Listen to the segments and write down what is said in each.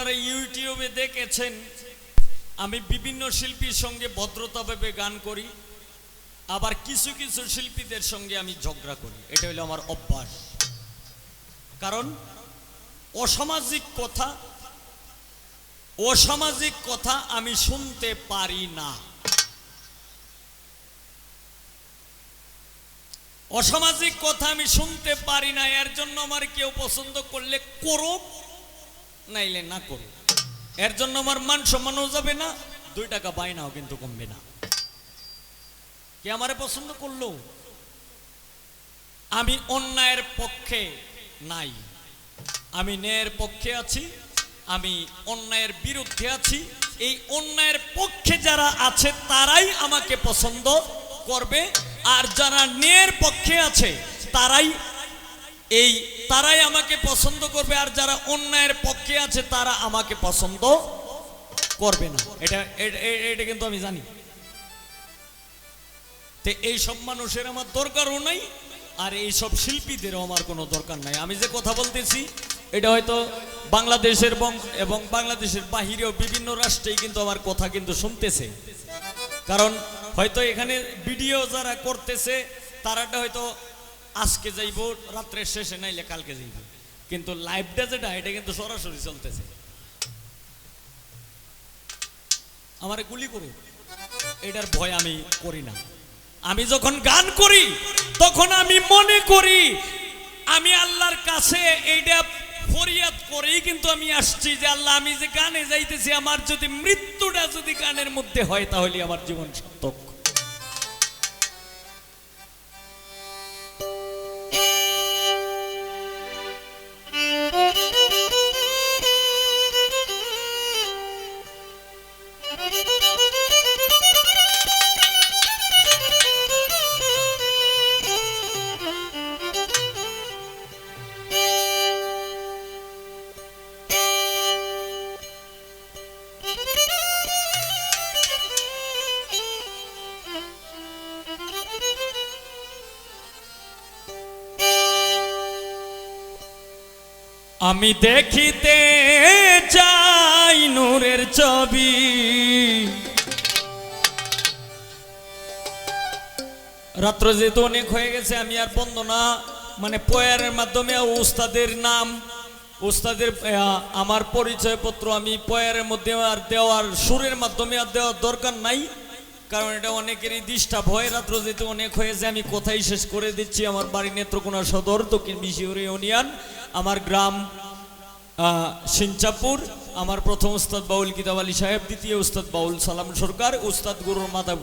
আপনারা ইউটিউবে দেখেছেন, আমি বিভিন্ন শিল্পীর সঙ্গে ভদ্রতাভাবে গান করি, আবার কিছু কিছু শিল্পীদের সঙ্গে আমি ঝগড়া করি। এটা হলো আমার অভ্যাস। কারণ, অসামাজিক কথা অসামাজিক কথা আমি শুনতে পারি না। অসামাজিক কথা আমি শুনতে পারি না, এর জন্য আমার কেউ পছন্দ করলে করুক। নাইলে না করুক এর জন্য আমার মান সম্মানও যাবে না, দুই টাকা বায়নাও কিন্তু কমবে না। কে আমারে পছন্দ করল? আমি অন্যায়ের পক্ষে নাই। আমি ন্যায়ের পক্ষে আছি, আমি অন্যায়ের বিরুদ্ধে আছি। এই অন্যায়ের পক্ষে যারা আছে, তারাই আমাকে পছন্দ করবে। আর যারা ন্যায়ের পক্ষে আছে, তারাই এই তারাই আমাকে পছন্দ করবে, আর যারা অন্যায়ের পক্ষে আছে, তারা আমাকে পছন্দ করবে না। এটা এটা কিন্তু আমি জানি। তে এই সব মানুষের আমার দরকারও নাই, আর এই সব শিল্পীদেরও আমার কোনো দরকার নাই। আমি যে কথা বলতেছি, এটা হয়তো বাংলাদেশের এবং বাংলাদেশের বাহিরেও বিভিন্ন রাষ্ট্রেই কিন্তু আমার কথা কিন্তু শুনতেছে। কারণ হয়তো এখানে ভিডিও যারা করতেছে, তারাটা হয়তো আজকে যাইব রাত্রের শেষে নাইলে কালকে যাইব। কিন্তু লাইভটা যেটা, এটা কিন্তু সরাসরি চলতেছে। আমারে গুলি করুক এটার ভয় আমি করি না। আমি যখন গান করি, তখন আমি মনে করি, আমি আল্লাহর কাছে এইটা ফরিয়াদ করেই কিন্তু আমি আসছি যে আল্লাহ, আমি যে গানে যাইতেছি, আমার যদি মৃত্যুটা যদি গানের মধ্যে হয়, তাহলে আমার জীবন সার্থক। আমি দেখিতে চাই নূরের ছবি। রাত্র যেহেতু অনেক হয়ে গেছে, আমি আর বন্দনা মানে পয়ারের মাধ্যমে উস্তাদের নাম, উস্তাদের আমার পরিচয়পত্র আমি পয়ারের মধ্যে আর দেওয়ার, সুরের মাধ্যমে আর দেওয়ার দরকার নাই। কারণ এটা অনেকেরই ডিস্টার্ব হয়। রাত্র যেহেতু অনেক হয়েছে আমি কোথায় শেষ করে দিচ্ছি। আমার বাড়ি নেত্রকোনা সদর, দক্ষিণ বিশিউরি ইউনিয়ন। আমার গ্রাম সিনচাপুর, আমার প্রথম উস্তাদ বাউল কিতাব আলী সাহেব, দ্বিতীয় উস্তাদ বাউল সালাম সরকার, উস্তাদ গুরুর মাতা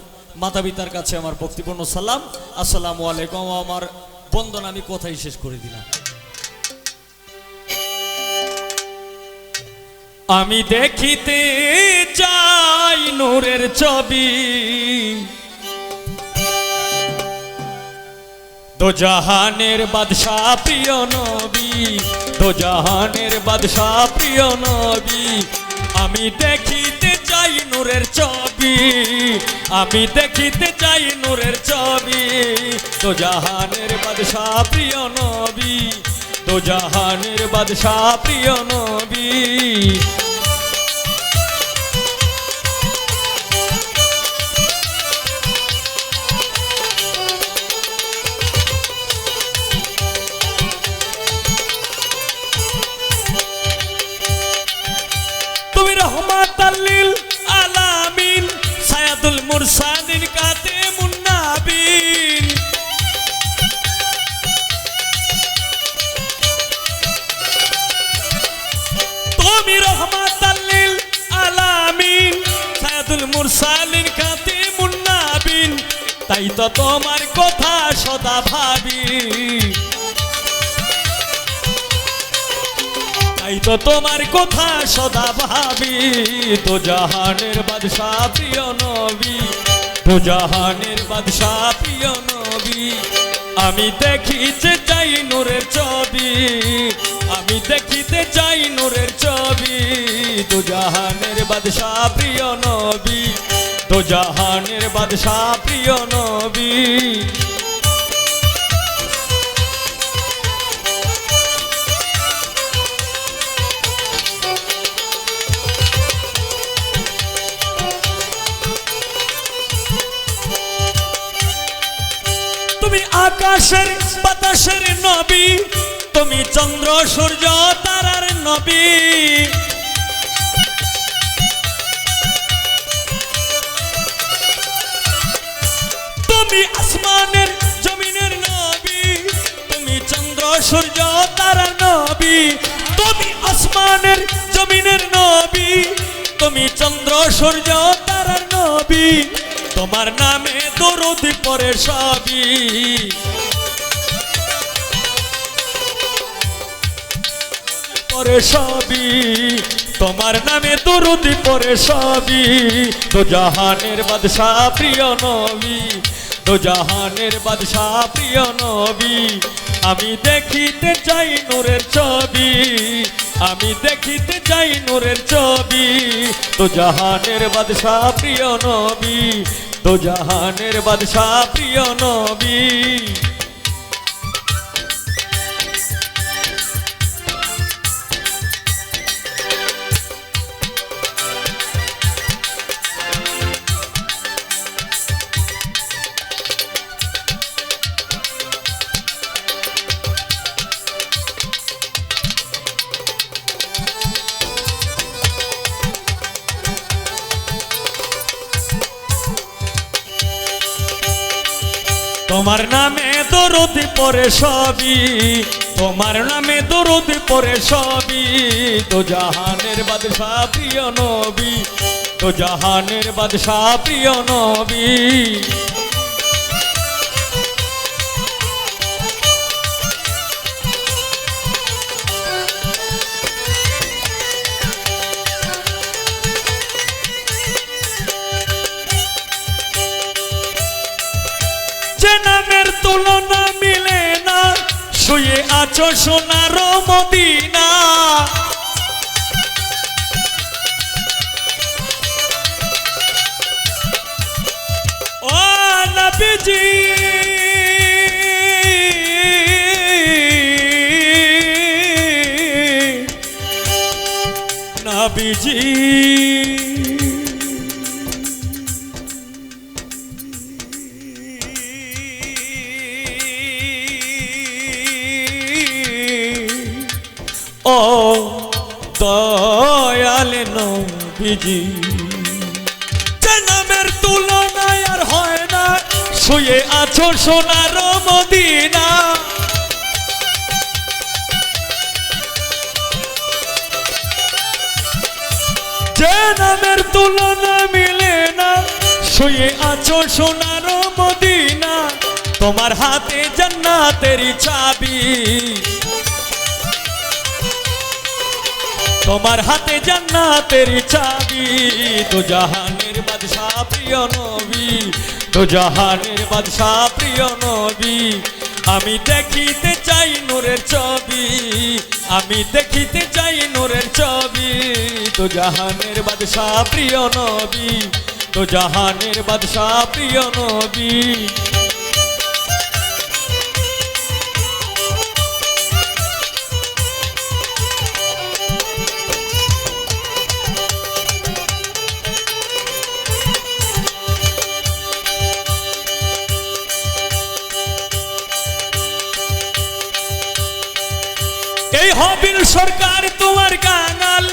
মাতা পিতার কাছে আমার ভক্তিপূর্ণ সালাম। আসসালামু আলাইকুম, আমার বন্দন আমি কথাই শেষ করে দিলাম। আমি দেখিতে চাই নূরের ছবি। দো জাহানের বাদশাহ প্রিয় নবী দো জাহানের বাদশাহ প্রিয় নবী, আমি দেখিতে চাই নূরের ছবি, আমি দেখিতে চাই নূরের ছবি দো জাহানের বাদশাহ প্রিয় নবী দো জাহানের বাদশাহ প্রিয় নবী। মুরসালিন কাতে মুন্নাবিন, তাই তো তোমার কথা সদা ভাবি। তাই তো তোমার কথা সদা ভাবি, তো জাহানের বাদশাহ প্রিয় নবী, তো জাহানের বাদশাহ প্রিয় নবী, আমি দেখিতে চাই নূরের ছবি। আমি দেখিতে চাই নূরের ছবি। তো জাহানের বাদশাহ প্রিয় নবী। তো জাহানের বাদশাহ প্রিয় নবী। তুমি আকাশের বাতাসের নবী। তুমি চন্দ্র, সূর্য, তারার নবী। তুমি আসমানের, জমিনের নবী। তুমি চন্দ্র, সূর্য, তারার নবী। তুমি আসমানের, জমিনের নবী। তুমি চন্দ্র, সূর্য, তারার নবী। তোমার নামে দরদি পরে সবই। পরে সবই, তোমার নামে দরুদি পরে সবই। তো জাহানের বাদশাহ প্রিয় নবী, তো জাহানের বাদশাহ প্রিয় নবী, আমি দেখিতে চাই নূরের ছবি, আমি দেখিতে চাই নূরের ছবি। তো জাহানের বাদশাহ প্রিয় নবী, তো জাহানের বাদশাহ প্রিয় নবী। তোমার নামে দরুদ পরে সবই, তোমার নামে দরুদ পরে সবই। তো জাহানের বাদশাহ প্রিয় নবী, তো জাহানের বাদশাহ প্রিয় নবী। নামের তুলনা মিলে না। শুয়ে আছো সোনার মদিনা। ও নবীজি। নবীজি। নামের তুলনায় আর হয় না, শুয়ে আছো সোনার মদিনা। যে নামের তুলনা মিলে না, শুয়ে আছো সোনার মদিনা। তোমার হাতে জান্নাতের চাবি। তোমার হাতে জান্নাতের চাবি। তো জাহানের বাদশাহ প্রিয় নবী, তো জাহানের বাদশাহ প্রিয় নবী, আমি দেখিতে চাই নূরের ছবি, আমি দেখিতে চাই নূরের ছবি। তো জাহানের বাদশাহ প্রিয় নবী, তো জাহানের বাদশাহ প্রিয় নবী। সরকার তোমার কাঙাল,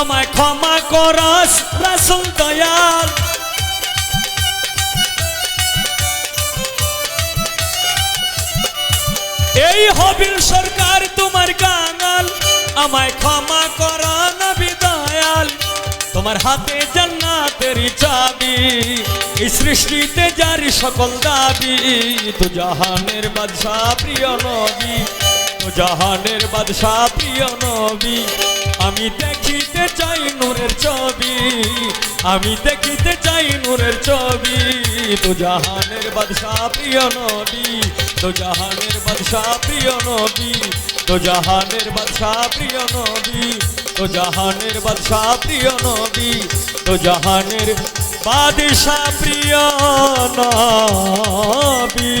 আমায় ক্ষমা করস রাসুল দয়াল। এই হবিল সরকার তোমার কাঙাল, আমায় ক্ষমা কর, নবী দয়াল। তোমার হাতে জান্নাতের চাবি, এই সৃষ্টিতে জারি সকল দাবি, তো জাহানের বাদশাহ প্রিয় নবী। জাহানের বাদশাহ প্রিয় নবী, আমি দেখিতে চাই নূরের ছবি, আমি দেখিতে চাই নূরের ছবি। তো জাহানের বাদশাহ প্রিয় নবী, তো জাহানের বাদশাহ প্রিয় নবী, তো জাহানের বাদশাহ প্রিয় নবী, তো জাহানের বাদশাহ প্রিয় নবী, তো জাহানের বাদশাহ প্রিয় নবী।